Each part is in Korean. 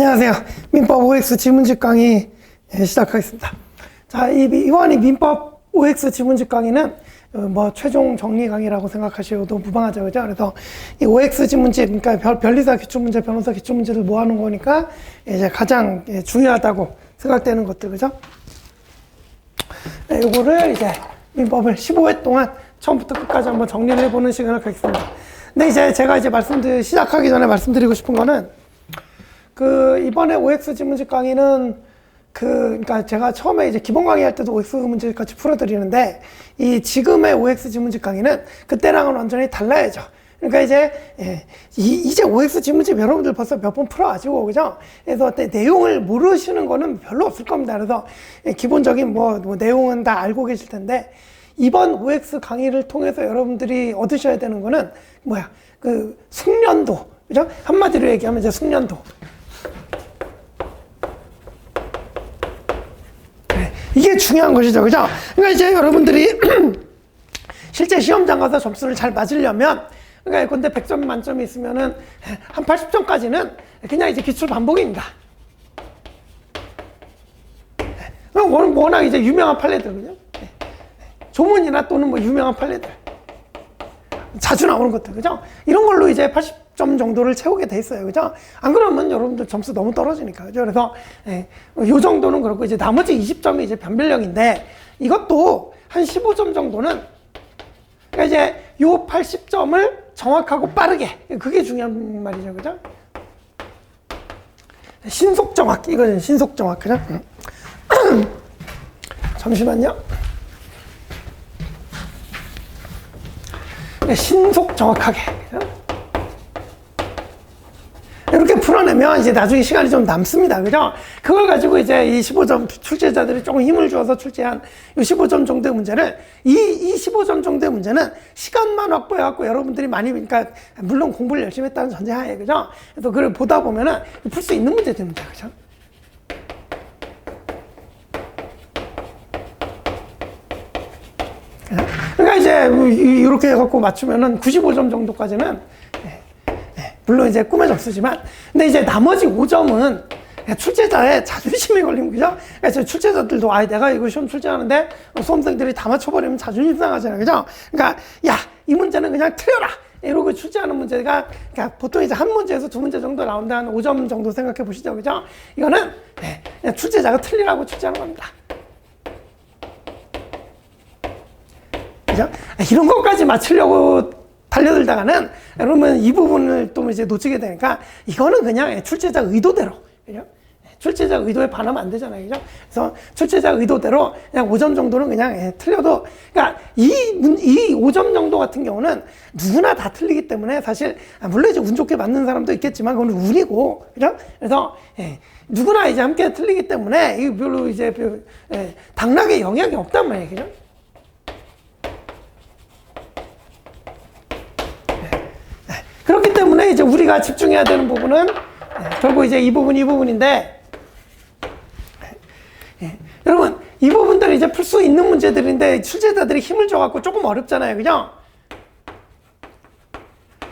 안녕하세요. 민법 OX 지문집 강의 예, 시작하겠습니다. 자, 이, 이번 이 민법 OX 지문집 강의는 어, 뭐 최종 정리 강의라고 생각하셔도 무방하죠. 그죠? 그래서 이 OX 지문집, 그러니까 별, 변리사 기출문제, 변호사 기출문제를 모아놓은 거니까 이제 가장 예, 중요하다고 생각되는 것들, 그죠? 네, 요거를 이제 민법을 15회 동안 처음부터 끝까지 한번 정리를 해보는 시간을 갖겠습니다. 근데 이제 제가 이제 말씀드 시작하기 전에 말씀드리고 싶은 거는 그 이번에 OX 지문집 강의는 그 그러니까 제가 처음에 이제 기본 강의할 때도 OX 문제 같이 풀어드리는데 이 지금의 OX 지문집 강의는 그때랑은 완전히 달라야죠. 그러니까 이제 예, 이, 제 OX 지문집 여러분들 벌써 몇 번 풀어가지고 그죠? 그래서 내, 내용을 모르시는 거는 별로 없을 겁니다. 그래서 예, 기본적인 뭐, 뭐 내용은 다 알고 계실 텐데 이번 OX 강의를 통해서 여러분들이 얻으셔야 되는 거는 뭐야? 그 숙련도 그죠? 한마디로 얘기하면 이제 숙련도. 이게 중요한 것이죠. 그죠? 그러니까 이제 여러분들이 실제 시험장 가서 점수를 잘 맞으려면 그러니까 근데 100점 만점이 있으면은 한 80점까지는 그냥 이제 기출 반복입니다. 네, 워낙 이제 유명한 판례들 그죠? 네, 조문이나 또는 뭐 유명한 판례들 자주 나오는 것들 그죠? 이런 걸로 이제 80 점 정도를 채우게 돼 있어요 그죠? 안 그러면 여러분들 점수 너무 떨어지니까 그죠? 그래서 예, 요 정도는 그렇고 이제 나머지 20점이 이제 변별력인데 이것도 한 15점 정도는 그러니까 이제 요 80점을 정확하고 빠르게 그게 중요한 말이죠 그죠? 신속 정확 이거는 신속 정확 그죠? 잠시만요. 네, 신속 정확하게. 이렇게 풀어내면 이제 나중에 시간이 좀 남습니다. 그죠? 그걸 가지고 이제 이 15점 출제자들이 조금 힘을 주어서 출제한 이 15점 정도의 문제를 이, 이 15점 정도의 문제는 시간만 확보해갖고 여러분들이 많이, 그러니까 물론 공부를 열심히 했다는 전제하에, 그죠? 그래서 그걸 보다 보면은 풀 수 있는 문제들입니다. 그죠? 그러니까 이제 이렇게 해갖고 맞추면은 95점 정도까지는 물론 이제 꿈의 점수지만 근데 이제 나머지 5점은 출제자의 자존심이 걸린 거죠. 그래서 출제자들도 아 내가 이거 시험 출제하는데 수험생들이 다 맞춰버리면 자존심 상하잖아요, 그죠? 그러니까 야 이 문제는 그냥 틀려라. 이러고 출제하는 문제가 그러니까 보통 이제 한 문제에서 두 문제 정도 나온다 한 5점 정도 생각해 보시죠, 그죠? 이거는 네, 출제자가 틀리라고 출제하는 겁니다. 그죠? 이런 것까지 맞추려고 달려들다가는 여러분 이 부분을 또 이제 놓치게 되니까 이거는 그냥 출제자 의도대로 그죠? 출제자 의도에 반하면 안 되잖아요. 그죠? 그래서 출제자 의도대로 그냥 5점 정도는 그냥 예, 틀려도 그러니까 이, 이 5점 정도 같은 경우는 누구나 다 틀리기 때문에 사실 아, 물론 이제 운 좋게 맞는 사람도 있겠지만 그건 운이고 그죠? 그래서 예, 누구나 이제 함께 틀리기 때문에 이 별로 이제 별, 예, 당락에 영향이 없단 말이에요. 그죠? 그렇기 때문에 이제 우리가 집중해야 되는 부분은 네, 결국 이제 이 부분, 이 부분인데, 예, 여러분, 이 부분들은 이제 풀 수 있는 문제들인데, 출제자들이 힘을 줘갖고 조금 어렵잖아요. 그죠?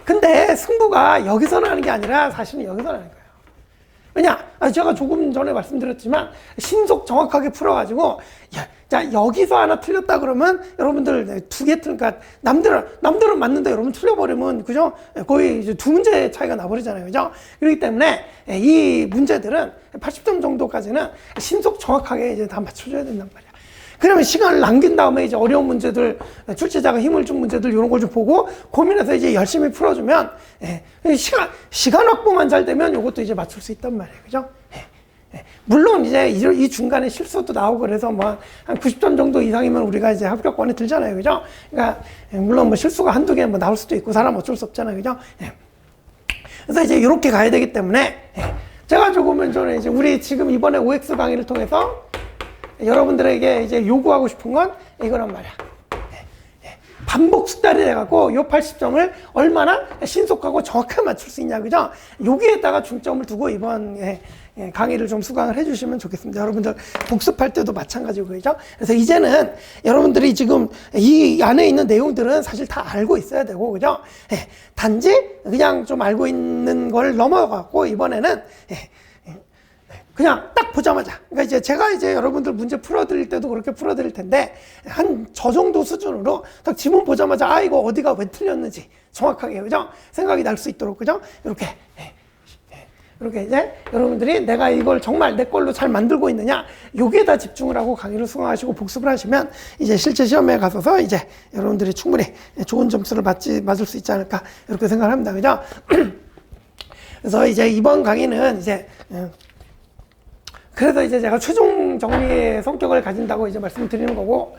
근데 승부가 여기서 나는 게 아니라 사실은 여기서 나는 거예요. 왜냐? 아, 제가 조금 전에 말씀드렸지만, 신속 정확하게 풀어가지고, 야, 자, 여기서 하나 틀렸다 그러면 여러분들 두 개 틀, 그러니까 남들은, 남들은 맞는데 여러분 틀려버리면, 그죠? 거의 이제 두 문제 차이가 나버리잖아요. 그죠? 그렇기 때문에 이 문제들은 80점 정도까지는 신속 정확하게 이제 다 맞춰줘야 된단 말이야. 그러면 시간을 남긴 다음에 이제 어려운 문제들, 출제자가 힘을 준 문제들 이런 걸 좀 보고 고민해서 이제 열심히 풀어주면, 예, 시간, 시간 확보만 잘 되면 이것도 이제 맞출 수 있단 말이에요. 그죠? 예. 물론 이제 이 중간에 실수도 나오고 그래서 뭐한 90점 정도 이상이면 우리가 이제 합격권에 들잖아요. 그죠? 그러니까 물론 뭐 실수가 한두 개 뭐 나올 수도 있고 사람 어쩔 수 없잖아요. 그죠? 예. 그래서 이제 이렇게 가야 되기 때문에 예. 제가 조금은 저는 이제 우리 지금 이번에 OX 강의를 통해서 여러분들에게 이제 요구하고 싶은 건 이거란 말이야. 반복 숙달이 돼갖고 요 80점을 얼마나 신속하고 정확하게 맞출 수 있냐, 그죠? 여기에다가 중점을 두고 이번 예, 예, 강의를 좀 수강을 해주시면 좋겠습니다. 여러분들 복습할 때도 마찬가지고, 그죠? 그래서 이제는 여러분들이 지금 이 안에 있는 내용들은 사실 다 알고 있어야 되고, 그죠? 예, 단지 그냥 좀 알고 있는 걸 넘어가고 이번에는 예, 그냥 딱 보자마자. 그러니까 이제 제가 이제 여러분들 문제 풀어드릴 때도 그렇게 풀어드릴 텐데, 한 저 정도 수준으로 딱 지문 보자마자, 아, 이거 어디가 왜 틀렸는지 정확하게, 그죠? 생각이 날 수 있도록, 그죠? 이렇게. 예. 이렇게 이제 여러분들이 내가 이걸 정말 내 걸로 잘 만들고 있느냐, 여기에다 집중을 하고 강의를 수강하시고 복습을 하시면 이제 실제 시험에 가서서 이제 여러분들이 충분히 좋은 점수를 받지, 맞을 수 있지 않을까, 이렇게 생각을 합니다. 그죠? 그래서 이제 이번 강의는 이제, 예, 그래서 이제 제가 최종 정리의 성격을 가진다고 이제 말씀을 드리는 거고,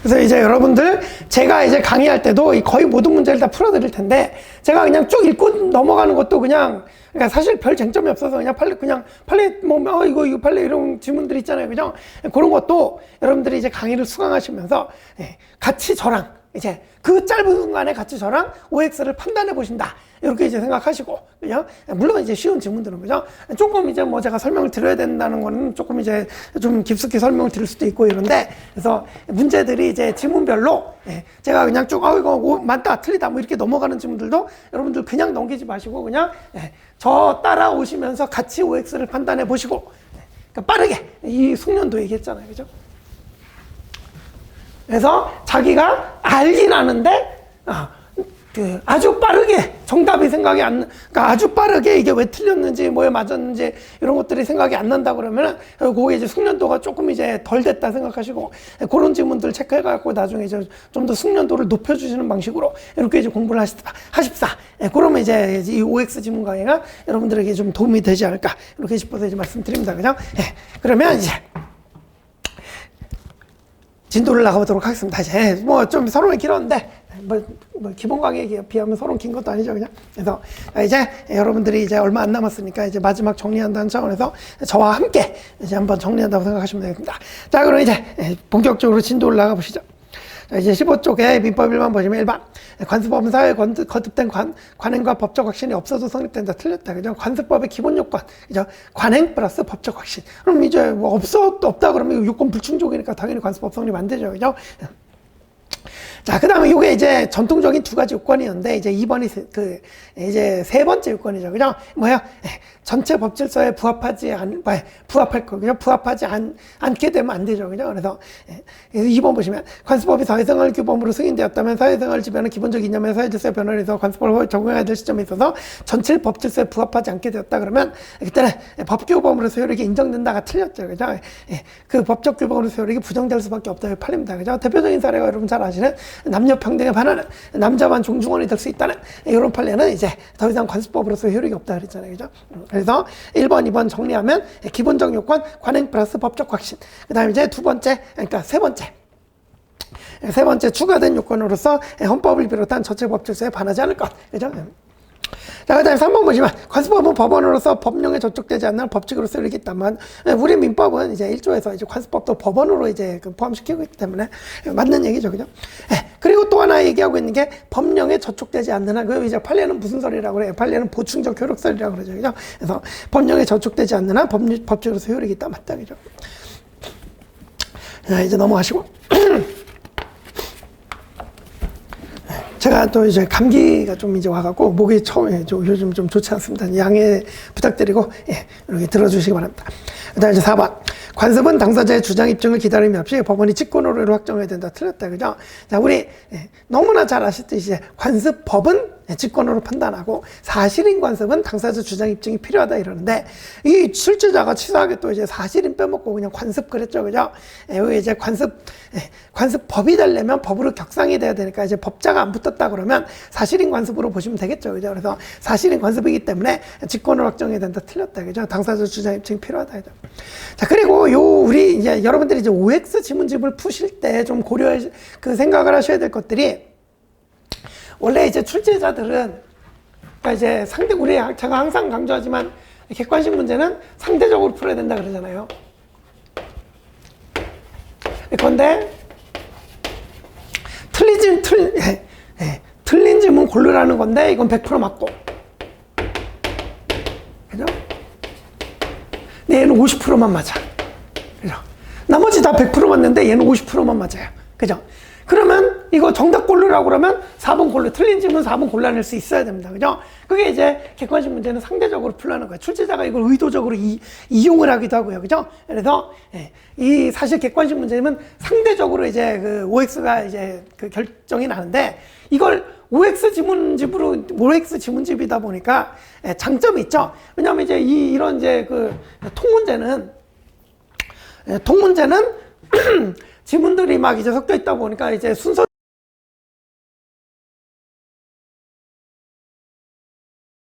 그래서 이제 여러분들 제가 이제 강의할 때도 이 거의 모든 문제를 다 풀어드릴 텐데 제가 그냥 쭉 읽고 넘어가는 것도 그냥 그러니까 사실 별 쟁점이 없어서 그냥 팔레 그냥 팔레 뭐 어, 이거 이거 팔레 이런 질문들 있잖아요 그죠? 그런 것도 여러분들이 이제 강의를 수강하시면서 예, 같이 저랑 이제 그 짧은 순간에 같이 저랑 OX를 판단해 보신다. 이렇게 이제 생각하시고, 그죠? 물론 이제 쉬운 질문들은, 그죠? 조금 이제 뭐 제가 설명을 드려야 된다는 거는 조금 이제 좀 깊숙이 설명을 드릴 수도 있고 이런데, 그래서 문제들이 이제 질문별로, 예, 제가 그냥 쭉, 아, 이거 오, 맞다, 틀리다, 뭐 이렇게 넘어가는 질문들도 여러분들 그냥 넘기지 마시고, 그냥, 예, 저 따라오시면서 같이 OX를 판단해 보시고, 예, 그러니까 빠르게, 이 숙련도 얘기했잖아요. 그죠? 그래서 자기가 알긴 아는데 아, 그 아주 빠르게 정답이 생각이 안, 나- 그러니까 아주 빠르게 이게 왜 틀렸는지 뭐에 맞았는지 이런 것들이 생각이 안 난다 그러면은 그게 이제 숙련도가 조금 이제 덜 됐다 생각하시고 그런 질문들 체크해갖고 나중에 이제 좀 더 숙련도를 높여주시는 방식으로 이렇게 이제 공부를 하십사. 하십사. 예, 그러면 이제 이 OX 지문 강의가 여러분들에게 좀 도움이 되지 않을까 이렇게 싶어서 이제 말씀드립니다. 그죠? 예, 그러면 이제 진도를 나가보도록 하겠습니다. 이제 뭐 좀 서론이 길었는데 뭐, 뭐 기본 강의에 비하면 서론 긴 것도 아니죠, 그냥. 그래서 이제 여러분들이 이제 얼마 안 남았으니까 이제 마지막 정리한다는 차원에서 저와 함께 이제 한번 정리한다고 생각하시면 되겠습니다. 자, 그럼 이제 본격적으로 진도를 나가 보시죠. 자, 이제 15쪽에 민법 1만 보시면 1번. 관습법은 사회에 건- 거듭된 관, 관행과 법적 확신이 없어도 성립된다. 틀렸다. 그죠? 관습법의 기본 요건. 그죠? 관행 플러스 법적 확신. 그럼 이제 뭐 없어, 없다 그러면 요건 불충족이니까 당연히 관습법 성립 안 되죠. 그죠? 자, 그 다음에 이게 이제 전통적인 두 가지 요건이었는데, 이제 2번이 세- 그, 이제 세 번째 요건이죠. 그죠? 뭐야? 예, 전체 법 질서에 부합하지 않, 뭐, 부합할 거, 그죠? 부합하지 않, 않게 되면 안 되죠. 그죠? 그래서, 예, 그래서 2번 보시면, 관습법이 사회생활 규범으로 승인되었다면 사회생활 지배는 기본적 이념의 사회질서의 변화를 해서 관습법을 적용해야 될 시점에 있어서 전체 법 질서에 부합하지 않게 되었다 그러면, 그때는 법규범으로서 효력이 인정된다가 틀렸죠. 그죠? 예, 그 법적 규범으로서 효력이 부정될 수밖에 없다. 팔립니다. 그죠? 대표적인 사례가 여러분 잘 아시는 남녀 평등에 반하는 남자만 종중원이 될 수 있다는 이런 판례는 이제 더 이상 관습법으로서 효력이 없다 그랬잖아요. 그죠? 음, 그래서 1번, 2번 정리하면 기본적 요건, 관행 플러스 법적 확신. 그 다음에 이제 두 번째, 그러니까 세 번째. 세 번째 추가된 요건으로서 헌법을 비롯한 전체 법 질서에 반하지 않을 것. 그죠? 자, 그 다음에 3번 보시면, 관습법은 법원으로서 법령에 저촉되지 않는 법칙으로서 이르기 있다만, 우리 민법은 이제 1조에서 이제 관습법도 법원으로 이제 그 포함시키고 있기 때문에 맞는 얘기죠. 그죠? 예, 그리고 또 하나 얘기하고 있는 게 법령에 저촉되지 않는 한, 그 이제 판례는 무슨 소리라고 그래요? 판례는 보충적 효력설이라고 그러죠. 그죠? 그래서 법령에 저촉되지 않는 한 법, 법칙으로서 효력이 있다. 맞다. 그죠? 자, 이제 넘어가시고. 제가 또 이제 감기가 좀 이제 와갖고 목이 처음에 좀 요즘 좀 좋지 않습니다. 양해 부탁드리고 예, 이렇게 들어주시기 바랍니다. 그다음 이제 4번 관습은 당사자의 주장 입증을 기다림이 없이 법원이 직권으로 확정해야 된다. 틀렸다, 그죠? 자, 우리 예, 너무나 잘 아시듯이 관습법은 직권으로 판단하고 사실인 관습은 당사자 주장 입증이 필요하다 이러는데 이 출제자가 치사하게 또 이제 사실인 빼먹고 그냥 관습 그랬죠, 그죠? 예, 이제 관습 예, 관습법이 되려면 법으로 격상이 돼야 되니까 이제 법자가 안 붙었다 그러면 사실인 관습으로 보시면 되겠죠, 그죠? 그래서 사실인 관습이기 때문에 직권으로 확정해야 된다, 틀렸다, 그죠? 당사자 주장 입증이 필요하다, 그죠? 자 그리고 요 우리 이제 여러분들이 이제 OX 지문집을 푸실 때 좀 고려 그 생각을 하셔야 될 것들이 원래 이제 출제자들은 그러니까 이제 상대 우리 제가 항상 강조하지만 객관식 문제는 상대적으로 풀어야 된다 그러잖아요. 그런데 틀리진 틀 예, 예, 틀린 질문 고르라는 건데 이건 100% 맞고 그죠? 근데 얘는 50%만 맞아. 그죠? 나머지 다 100% 맞는데 얘는 50%만 맞아요. 그죠? 그러면 이거 정답 고르라고 그러면 4번 골라 틀린 질문 4번 골라낼 수 있어야 됩니다. 그죠? 그게 이제 객관식 문제는 상대적으로 풀라는 거예요. 출제자가 이걸 의도적으로 이, 이용을 하기도 하고요. 그죠? 그래서 예, 이 사실 객관식 문제는 상대적으로 이제 그 OX가 이제 그 결정이 나는데 이걸 OX 지문집으로 OX 지문집이다 보니까 예, 장점이 있죠. 왜냐하면 이제 이 이런 이제 그 통문제는 예, 통문제는 지문들이 막 이제 섞여 있다 보니까 이제 순서